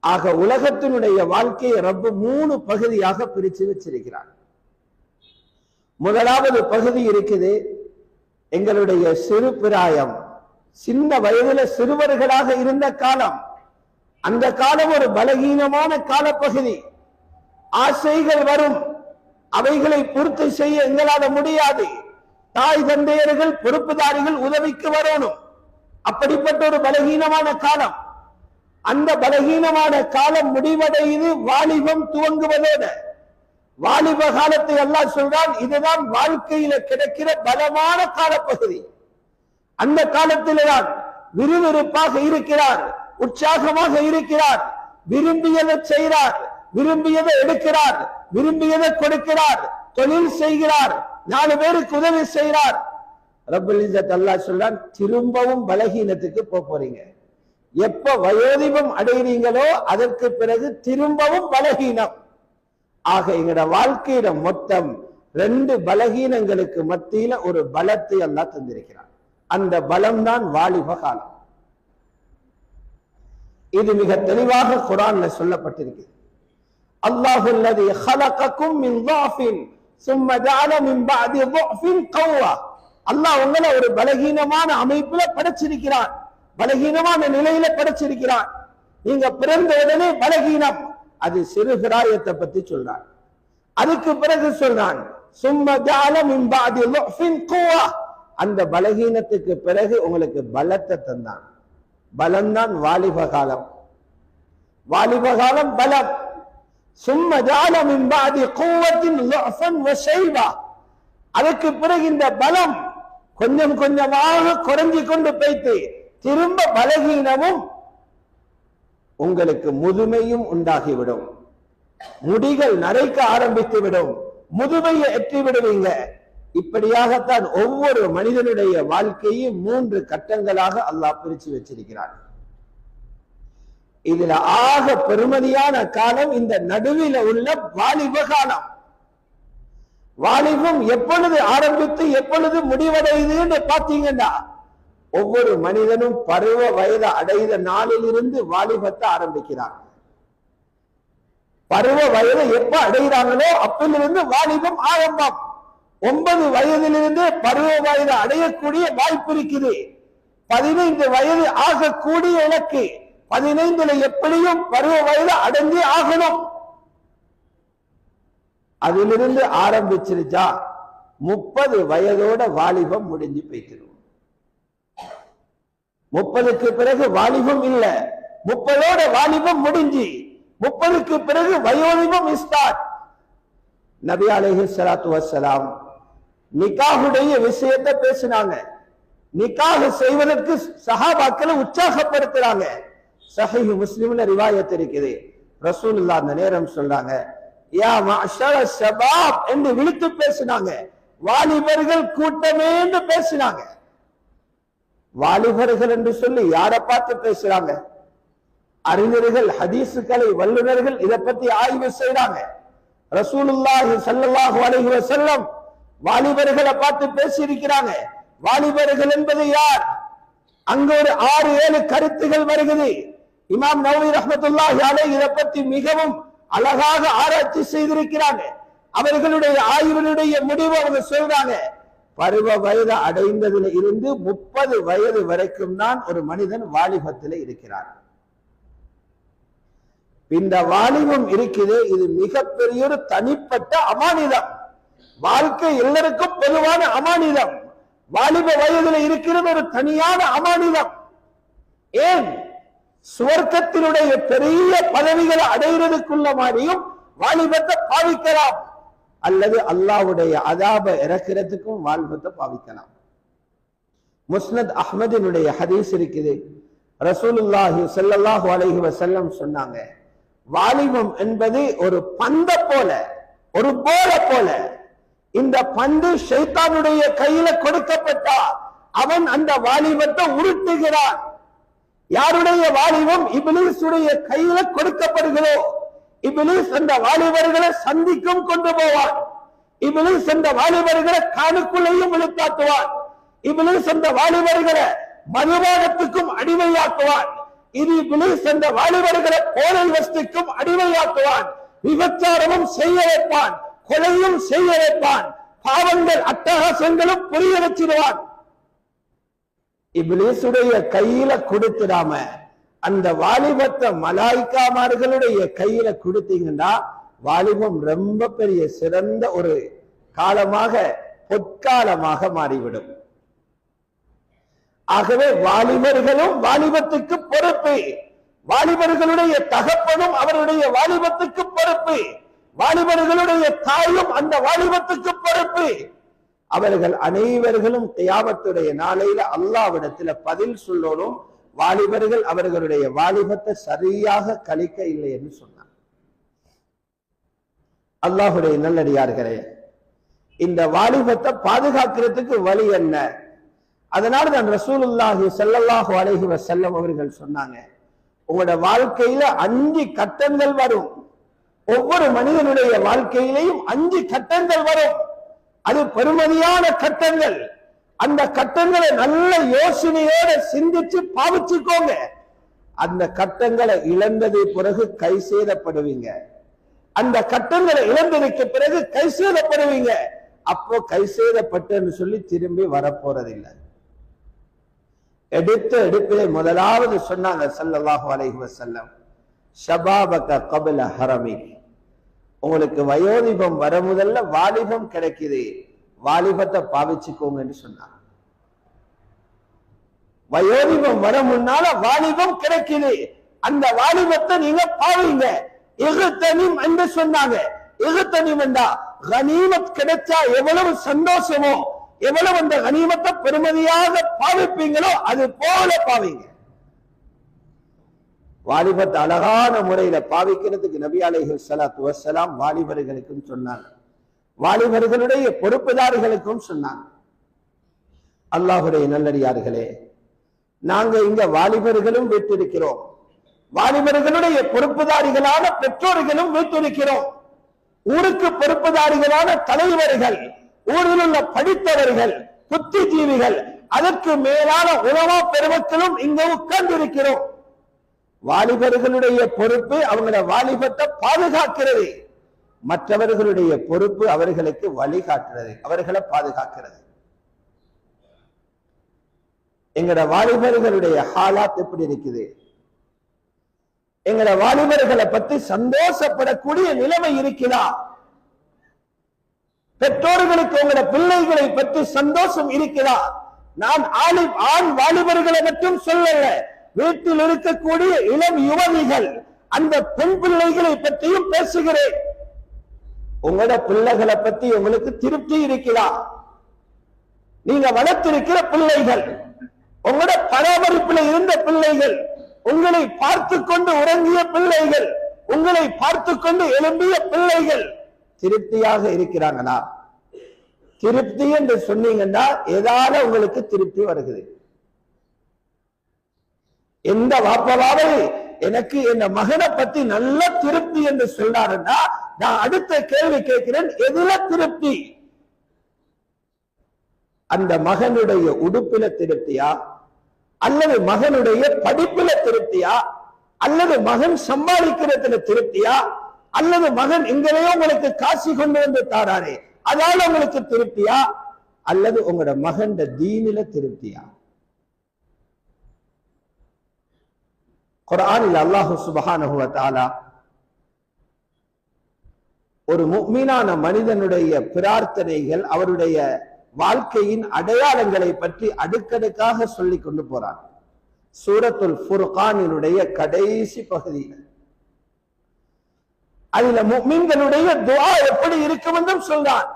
ஆக உலகத்தினுடைய வாழ்க்கையை ரப்பு மூணு பகுதியாக பிரிச்சு வச்சிருக்கிறார். முதலாவது பகுதி இருக்குது எங்களுடைய சிறு பிராயம். சின்ன வயதுல சிறுவர்களாக இருந்த காலம். அந்த காலம் ஒரு பலகீனமான காலப்பகுதி. ஆசைகள் வரும். அவைகளை பூர்த்தி செய்ய எங்களால முடியாது. தாய் தந்தையர்கள் பொறுப்புதாரிகள் உதவிக்கு வரணும். அப்படிப்பட்ட ஒரு பலகீனமான காலம். அந்த பலகீனமான காலம் முடிவடையுது வாலிபம் துவங்குவதோட. வாலிப காலத்தை எல்லாம் சொல்றான் இதுதான் வாழ்க்கையில கிடைக்கிற பலமான காலப்பகுதி. அந்த காலத்தில்தான் விறுவிறுப்பாக இருக்கிறார் உற்சாகமாக இருக்கிறார் விரும்பியதை செய்கிறார் விரும்பியதை எடுக்கிறார் விரும்பியதை கொடுக்கிறார் தொழில் செய்கிறார் நாலு பேருக்கு உதவி செய்கிறார். ரபுல் இசத் அல்லா சொல்றான் திரும்பவும் பலகீனத்துக்கு போக போறீங்க. எப்ப வயோதிபம் அடைகிறீங்களோ அதற்கு பிறகு திரும்பவும் பலகீனம் ஆக எங்கட வாழ்க்கையில மொத்தம் ரெண்டு பலகீனங்களுக்கு மத்தியில ஒரு பலத்தை அல்லாஹ் தந்திருக்கிறார் அந்த பலம் தான் வாலிப காலம் இது மிக தெளிவாக குரான்ல சொல்லப்பட்டிருக்கு அல்லாஹு அல்லது خلقكم من ضعف ثم جعل من بعد ضعف قوة அல்லாஹ் உங்களை ஒரு பலகீனமான அமைப்புல படைச்சிருக்கிறான் பலகீனமான நிலையில படைச்சிருக்கிறான். நீங்க பிறந்த உடனே பலகீனம். அது சிறுகிராயத்தை பத்தி சொல்றான். அதுக்கு பிறகு சொல்றான் அந்த பலகீனத்துக்கு பிறகு உங்களுக்கு பலத்தை தந்தான். பலம்தான் வாலிப காலம். வாலிப காலம் பலம். சும்ம அதுக்கு பிறகு இந்த பலம் கொஞ்சம் கொஞ்சமாக குறைஞ்சு கொண்டு போய்த்து திரும்ப பலகீனமும் உங்களுக்கு முதுமையும் உண்டாகிவிடும். முடிகள் நரைக்க ஆரம்பித்து விடும் முதுமையை எட்டி விடுவீங்க இப்படியாகத்தான் ஒவ்வொரு மனிதனுடைய வாழ்க்கையும் மூன்று கட்டங்களாக அல்லாஹ் பிரிச்சு வச்சிருக்கிறார் இதுல ஆக பெருமதியான காலம் இந்த நடுவில உள்ள வாலிப காலம். வாலிபம் எப்பொழுது ஆரம்பித்து எப்பொழுது முடிவடையுதுன்னு பாத்தீங்கன்னா ஒவ்வொரு மனிதனும் பருவ வயது அடைந்த நாளிலிருந்து வாலிபத்தை ஆரம்பிக்கிறான். பருவ வயது எப்ப அடைகிறாங்களோ அப்பிலிருந்து வாலிபம் ஆரம்பம். ஒன்பது வயதிலிருந்து பருவ வயது அடையக்கூடிய வாய்ப்பு இருக்குது. பதினைந்து வயது ஆகக்கூடிய இலக்கு. பதினைந்துல எப்படியும் பருவ வயது அடைஞ்சே ஆகணும். அதிலிருந்து ஆரம்பிச்சிருச்சா? முப்பது வயதோட வாலிபம் முடிஞ்சு போய்த்திரும் முப்பதுக்கு பிறகு வாலிபம் இல்ல. முப்பதோட வாலிபம் முடிஞ்சு முப்பதுக்கு பிறகு வயோதிபம் ஸ்டார்ட் நபி அலைஹி சலாத்து வசலாம் நிக்காஹுடைய விஷயத்தை பேசினாங்க. நிக்காஹ் செய்வதற்கு சஹாபாக்களை உற்சாகப்படுத்துறாங்க. சஹி முஸ்லிம்ல ரிவாயத் இருக்குது. ரசூலுல்லாஹ் அந்த நேரம் சொல்றாங்க யா மஅஷர ஷபாப் என்று விழித்து பேசினாங்க. வாலிபர்கள் கூட்டமே என்று பேசினாங்க. வாலிபர்கள் என்று சொல்லி யாரை பார்த்து பேசுறாங்க? அறிஞர்கள் ஹதீசுகளை வல்லுநர்கள் இதை பத்தி ஆய்வு செய்யறாங்க ரசூலுல்லாஹி ஸல்லல்லாஹு அலைஹி வஸல்லம் வாலிபர்களை பார்த்து பேசி இருக்கிறாங்க வாலிபர்கள் என்பது யார்? அங்க ஒரு ஆறு ஏழு கருத்துகள் வருகிறது. இமாம் நவவி ரஹமத்துல்லாஹி அலை இதை பத்தி மிகவும் அழகாக ஆராய்ச்சி செய்திருக்கிறாங்க. அவர்களுடைய ஆய்வினுடைய முடிவு அவங்க சொல்றாங்க. பருவ வயது அடைந்ததில் இருந்து முப்பது வயது வரைக்கும் தான் ஒரு மனிதன் வாலிபத்தில் இருக்கிறார் இந்த வாலிபம் இருக்குது இது மிகப்பெரிய ஒரு தனிப்பட்ட அமானிதம். வாழ்க்கை எல்லாருக்கும் பொதுவான அமானிதம். வாலிப வயதுல இருக்கிறது ஒரு தனியான அமானிதம். ஏன்? சுவர்க்கத்தினுடைய பெரிய பதவிகளை அடைகிறதுக்குள்ள மாதிரியும் வாலிபத்தை பாவிக்கலாம். அல்லது அல்லாவுடைய அதாப இறக்கிறதுக்கும் வாலிபத்தை பாவிக்கலாம் முஸ்னத் அஹ்மதினுடைய ஹதீஸ் இருக்குது. ரசூலுல்லாஹி செல்லல்லாஹு அலைஹி வசல்லம் சொன்னாங்க வாலிபம் என்பது ஒரு பந்த போல ஒரு போல போல. இந்த பந்து ஷைத்தானுடைய கையில கொடுக்கப்பட்டா அவன் அந்த வாலிபத்தை உருட்டுகிறான். யாருடைய வாலிபம் இபிலிசுடைய கையில கொடுக்கப்படுகிறோம் இபிலிஸ் அந்த வாலிபர்களை சந்திக்கும் கொண்டு போவான் இபிலிஸ் அந்த வாலிபர்களை காணுக்குள்ளேயும் இழுத்தாட்டுவான் இபிலிஸ் அந்த வாலிபர்களை மதுபானத்துக்கும் அடிமையாக்குவான் இது இபிலிஸ் அந்த வாலிபர்களை போனல் வஸ்துக்கும் அடிமையாக்குவான் விபச்சாரமும் செய்ய வைப்பான். கொலையும் செய்ய வைப்பான். பாவங்கள் அட்டகாசங்களும் புரிய வச்சிருவான் இபிலிசுடைய கையில கொடுத்துடாம அந்த வாலிபத்தை மலாய்க்காமார்களுடைய கையில கொடுத்தீங்கன்னா வாலிபம் ரொம்ப பெரிய சிறந்த ஒரு காலமாக பொற்காலமாக மாறிவிடும். ஆகவே வாலிபர்களும் வாலிபத்துக்கு பொறுப்பு. வாலிபர்களுடைய தகப்பனும் அவருடைய வாலிபத்துக்கு பொறுப்பு. வாலிபர்களுடைய தாயும் அந்த வாலிபத்துக்கு பொறுப்பு. அவர்கள் அனைவர்களும் தியாபத்துடைய நாளையில அல்லாவிடத்துல பதில் சொல்லணும் வாலிபர்கள் அவர்களுடைய வாலிபத்தை சரியாக கழிக்க இல்லை என்று சொன்னார். அல்லாஹுடைய நல்லடியார்களே இந்த வாலிபத்தை பாதுகாக்கிறதுக்கு வழி என்ன? அதனால தான் ரசூலுல்லாஹி செல்லல்லாஹு அலைஹி வஸல்லம் அவர்கள் சொன்னாங்க உங்களோட வாழ்க்கையில அஞ்சு கட்டங்கள் வரும். ஒவ்வொரு மனிதனுடைய வாழ்க்கையிலையும் அஞ்சு கட்டங்கள் வரும். அது பெருமதியான கட்டங்கள். அந்த கட்டங்களை நல்ல யோசனையோட சிந்திச்சு பாவிச்சுக்கோங்க. அந்த கட்டங்களை இழந்தது பிறகு கை சேதப்படுவீங்க. அந்த கட்டங்களை இழந்ததுக்கு பிறகு கை சேதப்படுவீங்க. அப்போ கை சேதப்பட்டுன்னு சொல்லி திரும்பி வரப்போறதில்லை. எடுத்த எடுப்பிலே முதலாவது சொன்னாங்க ஸல்லல்லாஹு அலைஹி வஸல்லம் ஷபாபக கபில ஹரமி உங்களுக்கு வயோதிபம் வர முதல்ல வாலிபம் கிடைக்குது. வாலிபத்தை பாவிச்சுக்கோங்கன்னு சொன்னாங்க வயோதிபம் வர முன்னால வாலிபம் கிடைக்குது. அந்த வாலிபத்தை நீங்க பாவீங்க. எகுத்தனிம் என்று சொன்னாங்க. எகுத்தனிம் என்றா கனிமத் கிடைச்சா எவ்வளவு சந்தோஷமோ எவ்வளவு அந்த கனிமத்தை பெருமதியாக பாவிப்பீங்களோ அது போல பாவீங்க. வாலிபத்தை அழகான முறையில பாவிக்கிறதுக்கு நபி அலைஹி ஸலாத்து துவசலாம் வாலிபர்களுக்கும் சொன்னாங்க. வாலிபர்களுடைய பொறுப்புதாரிகளுக்கும் சொன்னாங்க. அல்லாஹுடைய நல்லடியார்களே நாங்க இங்க வாலிபர்களும் வீட்டிருக்கிறோம். வாலிபர்களுடைய பொறுப்புதாரிகளான பெற்றோர்களும் வீட்டிருக்கிறோம். ஊருக்கு பொறுப்புதாரிகளான தலைவர்கள் ஊரில் உள்ள படித்தவர்கள் புத்திஜீவிகள் அதற்கு மேலான உணவா பெருமக்களும் இங்க உட்கார்ந்து இருக்கிறோம் வாலிபர்களுடைய பொறுப்பு அவங்கள வாலிபத்தை பாதுகாக்கிறது. மற்றவர்களுடைய பொறுப்பு அவர்களுக்கு வழிகாட்டுறது அவர்களை பாதுகாக்கிறது. எங்கட வாலிபர்களுடைய ஹாலாத் எப்படி இருக்குது? எங்கட வாலிபர்களை பத்தி சந்தோஷப்படக்கூடிய நிலைமை இருக்கிறா பெற்றோர்களுக்கு உங்களோட பிள்ளைகளை பற்றி சந்தோஷம் இருக்கிறா நான் ஆளி ஆண் வாலிபர்களை மட்டும் சொல்லல வீட்டில் இருக்கக்கூடிய இளம் யுவதிகள் அந்த பெண் பிள்ளைகளை பற்றியும் பேசுகிறேன். உங்களோட பிள்ளைகளை பத்தி உங்களுக்கு திருப்தி இருக்கிறா நீங்க வளர்த்திருக்கிற பிள்ளைகள் உங்களோட பராமரிப்பில் இருந்த பிள்ளைகள் உங்களை பார்த்து கொண்டு உறங்கிய பிள்ளைகள் உங்களை பார்த்து கொண்டு எழும்பிய பிள்ளைகள் திருப்தியாக இருக்கிறாங்களா திருப்தி என்று சொன்னீங்கன்னா ஏதாவது உங்களுக்கு திருப்தி வருகிறது. எந்த வாப்பவாவை எனக்கு என் மகனை பத்தி நல்ல திருப்தி என்று சொன்னாருன்னா நான் அடுத்த கேள்வி கேட்கிறேன் எதுல திருப்தி? அந்த மகனுடைய உடுப்பில திருப்தியா? அல்லது மகனுடைய படிப்புல திருப்தியா? அல்லது மகன் சம்பாதிக்கிறதுல திருப்தியா? அல்லது மகன் எங்களையோ உங்களுக்கு காசி கொண்டு வந்து தாராரே அதால உங்களுக்கு திருப்தியா? அல்லது உங்களோட மகன் தீனில திருப்தியா? குரானில் அல்லாஹு சுபஹானஹு வ தஆலா ஒரு முக்மீனான மனிதனுடைய பிரார்த்தனைகள் அவருடைய வாழ்க்கையின் அடையாளங்களை பற்றி அடுக்கடுக்காக சொல்லி கொண்டு போறார் சூரத்துல் ஃபுர்கானினுடைய கடைசி பகுதியில் அதுல முக்மீன்களுடைய துவா எப்படி இருக்கும் என்றும் சொல்றான்.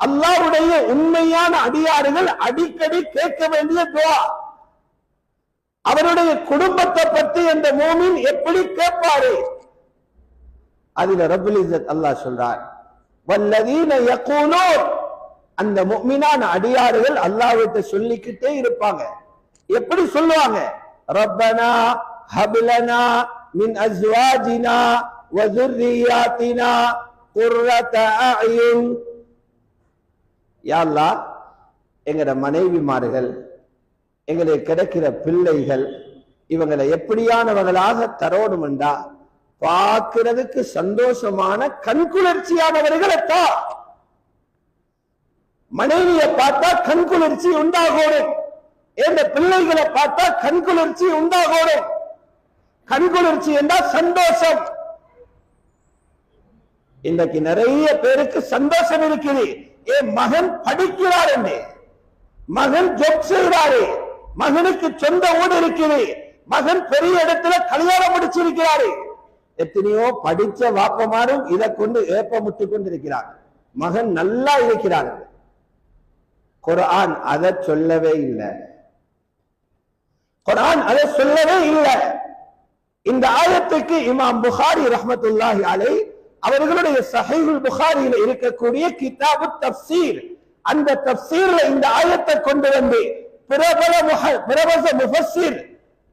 அல்லாவுடைய உண்மையான அடியாறுகள் அடிக்கடி கேட்க வேண்டிய துவா. அவருடைய குடும்பத்தை பற்றி அந்த மூமின் எப்படி கேட்பாரு? அதுல ரபுல் இசத் அல்லாஹ் சொல்றார். வல்லதீன யக்கூலோ அந்த முக்மினான அடியாறுகள் அல்லாவிட்ட சொல்லிக்கிட்டே இருப்பாங்க. எப்படி சொல்லுவாங்க? ரப்பனா ஹபிலனா மின் அஸ்வாஜினா வதுர்ரியாத்தினா குர்ரத அயுன் அல்லாஹ் எங்களோட மனைவிமார்கள் எங்களுக்கு கிடைக்கிற பிள்ளைகள் இவங்களை எப்படியானவர்களாக தரோணுமெண்டா? பார்க்கிறதுக்கு சந்தோஷமான கண்குளிர்ச்சியானவர்களைத்தான் மனைவியை பார்த்தா கண்குளிர்ச்சி உண்டாகணும் என்ற பிள்ளைகளை பார்த்தா கண்குளிர்ச்சி உண்டாகணும் கண்குளிர்ச்சி என்றால் சந்தோஷம். இன்றைக்கு நிறைய பேருக்கு சந்தோஷம் இருக்குது. என் மகன் படிக்கிறார் என்று. மகன் ஜொப் செய்கிறாரு மகனுக்கு சொந்த ஊடு இருக்குது. மகன் பெரிய இடத்துல கல்யாணம் முடிச்சிருக்கிறாரு. எத்தனையோ படிச்ச வாப்பமாரும் இதை கொண்டு ஏப்பமுட்டு கொண்டிருக்கிறார். மகன் நல்லா இருக்கிறார்கள் குரான் அதை சொல்லவே இல்லை. குரான் அதை சொல்லவே இல்லை. இந்த ஆயத்துக்கு இமாம் புகாரி ரஹமத்துல்லாஹி அலை அவர்களுடைய சஹைகுல் புகாரியில இருக்கக்கூடிய கிதாபு தப்சீர். அந்த தப்சீர்ல இந்த ஆயத்தை கொண்டு வந்து பிரபல முக பிரபல முஃபஸ்ஸிர்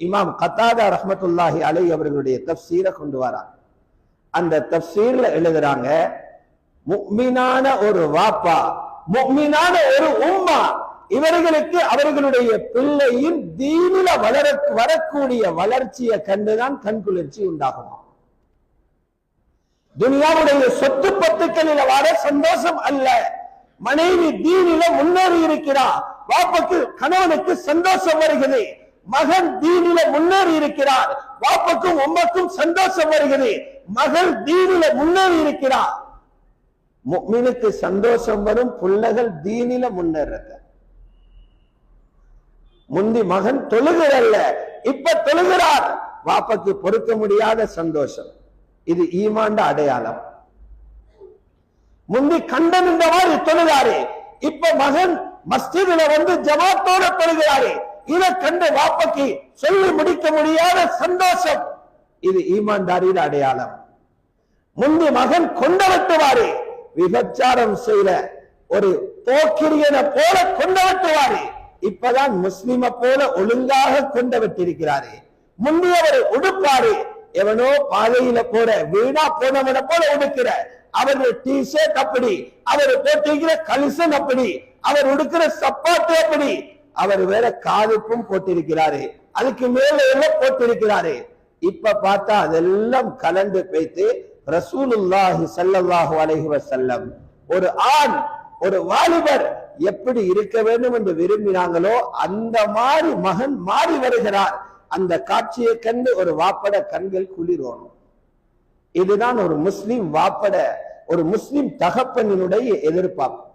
இமாம் கத்தாதா ரஹ்மத்துல்லாஹி அலை அவர்களுடைய தப்சீரை கொண்டு வரார் அந்த தப்சீர்ல எழுதுறாங்க முக்மினான ஒரு வாப்பா முக்மினான ஒரு உம்மா இவர்களுக்கு அவர்களுடைய பிள்ளையின் தீனில வளர வரக்கூடிய வளர்ச்சியை கண்டுதான் கண்குளிர்ச்சி உண்டாகுமா? துனியாவுடைய சொத்து பத்துக்களில் வர சந்தோஷம் அல்ல. மனைவி தீனில முன்னேறி இருக்கிறார் வாப்புக்கு கணவனுக்கு சந்தோஷம் வருகிறது. மகன் தீனில முன்னேறி இருக்கிறார். வாப்புக்கும் உமக்கும் சந்தோஷம் வருகிறது. மகள் தீனில முன்னேறி இருக்கிறார். மீனுக்கு சந்தோஷம் வரும் பிள்ளைகள் தீனில முன்னேறது. முந்தி மகன் தொழுகிறல்ல இப்ப தொழுகிறார். வாப்பக்கு பொறுக்க முடியாத சந்தோஷம். இது ஈமாண்ட அடையாளம். முந்தி கண்டன் இந்த மாதிரி தொழுகிறாரு இப்ப மகன் மஸ்ஜிதுல வந்து ஜமாத்தோட தொழுகிறாரு இதை கண்டு வாப்பக்கு சொல்லி முடிக்க முடியாத சந்தோஷம். இது ஈமான்தாரியின் அடையாளம். முந்தி மகன் கொண்டவட்டுவாரு விபச்சாரம் செய்த ஒரு போக்கிரியனை போல கொண்டவட்டுவாரு இப்பதான் முஸ்லிம போல ஒழுங்காக கொண்ட வெட்டிருக்கிறாரு முந்தி அவர் உடுப்பாரு எவனோ பாதையில போற வீணா போனவனை போல உடுக்கிற அவருடைய டி ஷர்ட் அப்படி அவர் போட்டிருக்கிற கலிசன் அப்படி அவர் உடுக்கிற சப்பாத்து அப்படி அவர் வேற காதுப்பும் போட்டிருக்கிறாரு அதுக்கு மேல எல்லாம் போட்டிருக்கிறாரு? இப்ப பார்த்தா அதெல்லாம் கலந்து பேத்து ரசூலுல்லாஹி ஸல்லல்லாஹு அலைஹி வசல்லம் ஒரு ஆண் ஒரு வாலிபர் எப்படி இருக்க வேண்டும் என்று விரும்பினாங்களோ அந்த மாதிரி மகன் மாறி வருகிறார். அந்த காட்சியை கண்டு ஒரு வாப்பட கண்கள் குளிரோணும். இதுதான் ஒரு முஸ்லிம் வாப்பட ஒரு முஸ்லிம் தகப்பனினுடைய எதிர்பார்ப்பு.